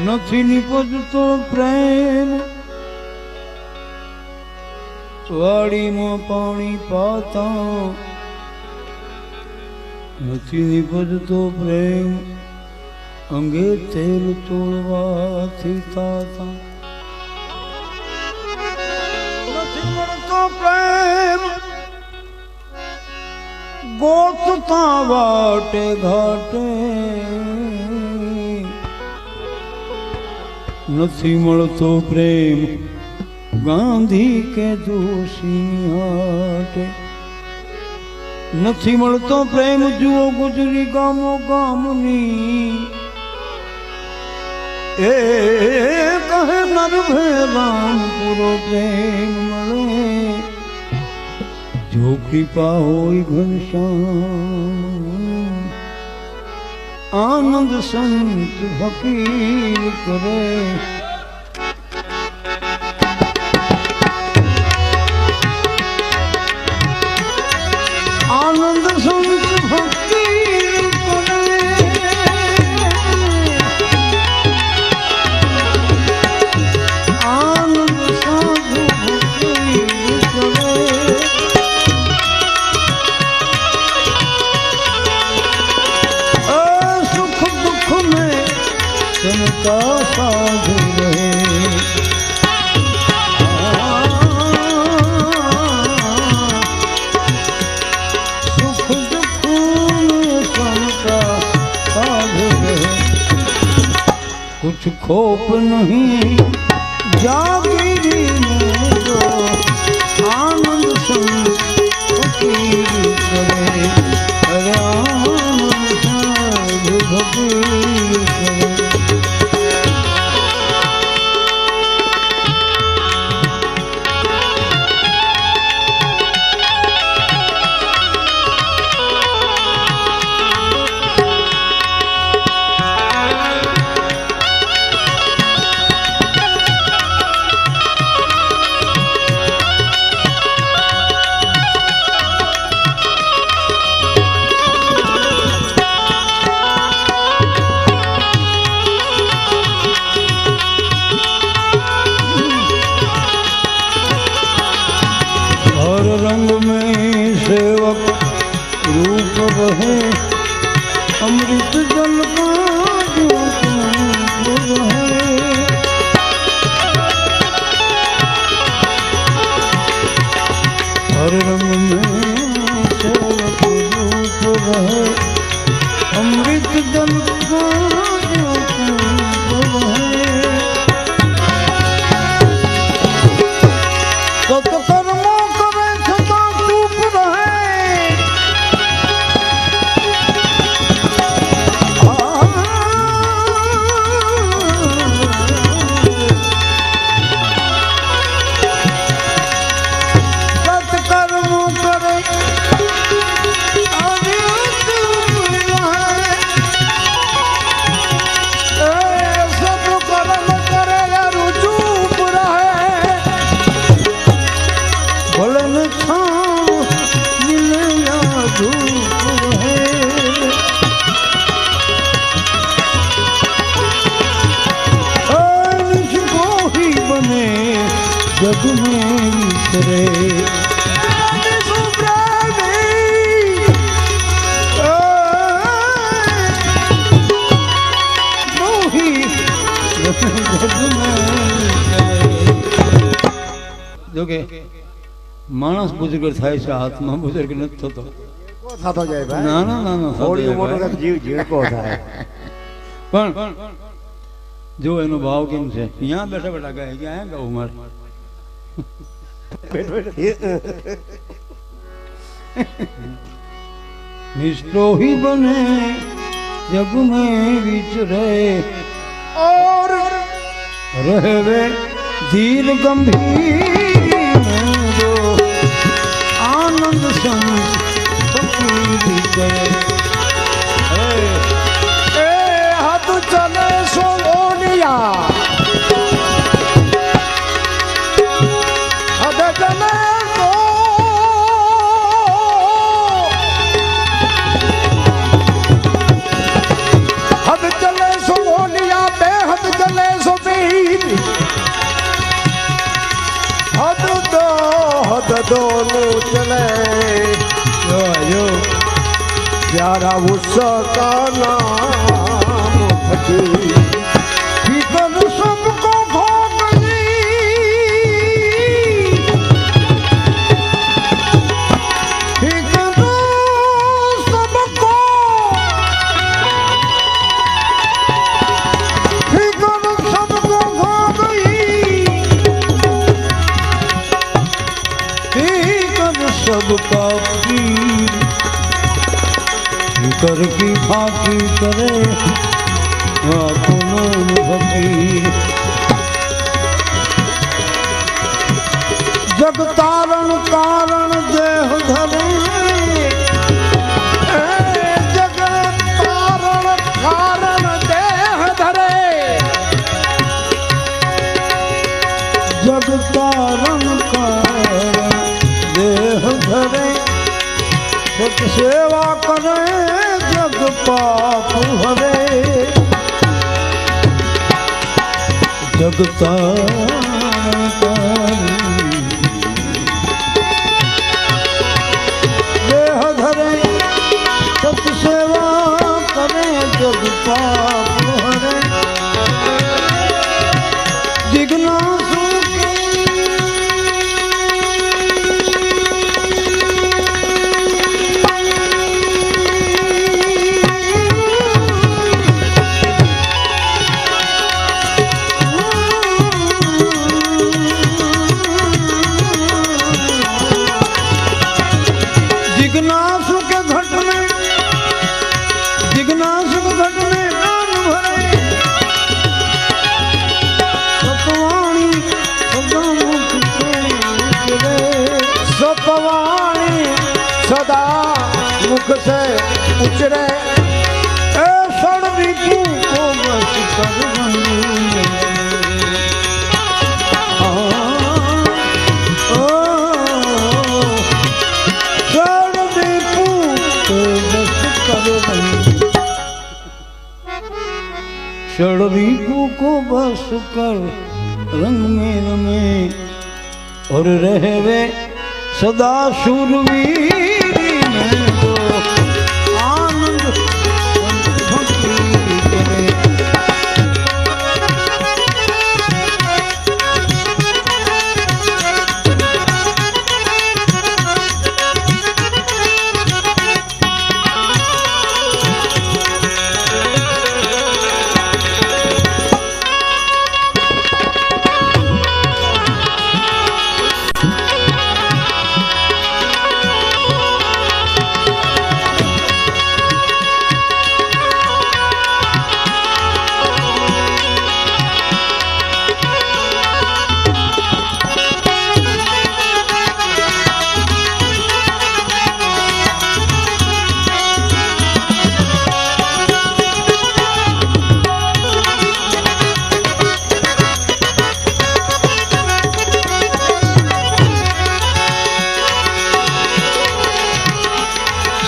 નથી નીપજતો પ્રેમ. વાડીમાં પાણી પાતા નથી નીપજતો પ્રેમ. અંગે તેલ તોડવાથી તાતા નથી મળતો પ્રેમ. ગોતતા વાટે ઘાટે નથી મળતો પ્રેમ. ગાંધી કે દોષી હાટે. નથી મળતો પ્રેમ, જુઓ ગુજરી ગામો ગામની. એ કહે નર ભેરામ પૂરો પ્રેમ મળે. જો કૃપા હોય ઘનશ્યામ આનંદ સંત ફકીર કરે. ખોપ નહીં. में જોકે માણસ બુજુર્ગ થાય છે હાથમાં બુજુર્ગ નથી થતો. થતો જાય ભાઈ ના ના ના ના થોડી મોટો જીવ ઝીણકો થાય. પણ જો એનો ભાવ કેમ છે? ત્યાં બેઠા બેઠા ગાય ગયા અહીંયા ગાવું મારે. निष्ठो ही बने जग में विचरे और रहवे धीर गंभीर आनंद संग મારા ઉષકાના થકી કરતી ફાકી કરે જગ તારણ કારણ બાપુ હવે જગતા दुख से उचरे ए को बस कर को बस कर रंग में रमे और रहे सदा सुरवी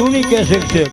જૂની કેસેટ છે.